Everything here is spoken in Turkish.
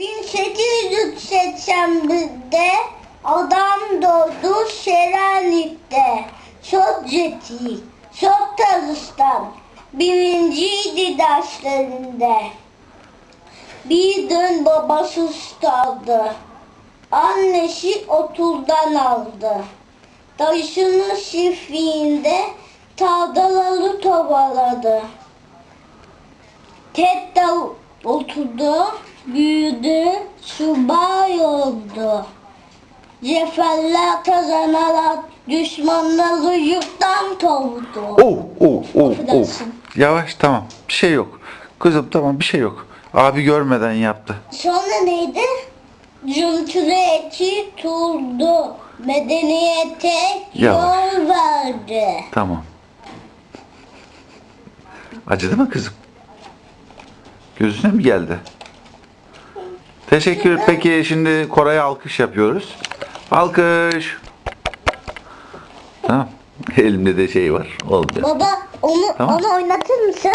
1880'de adam doğdu Selanik'te. Çok zeki, çok çalışkan. Birinciydi derslerinde. Bir gün babası ustadı. Annesi okuldan aldı. Dayısının çiftliğinde tarlaları tovaladı. Tek de oturdu, büyüdü, subay oldu. Zaferler kazanarak düşmanları yurttan kovdu. Oh, oh, oh, oh. Affedersin. Yavaş tamam. Bir şey yok. Kızım tamam bir şey yok. Abi görmeden yaptı. Sonra neydi? Cumhuriyeti turdu. Medeniyete Yavaş. yol verdi. Tamam. Acıdı mı kızım? Gözüne mi geldi? Teşekkür. Peki şimdi Koray'a alkış yapıyoruz. Alkış. Tamam. Elimde de şey var. Oldu. Baba onu Tamam. onu oynatır mısın?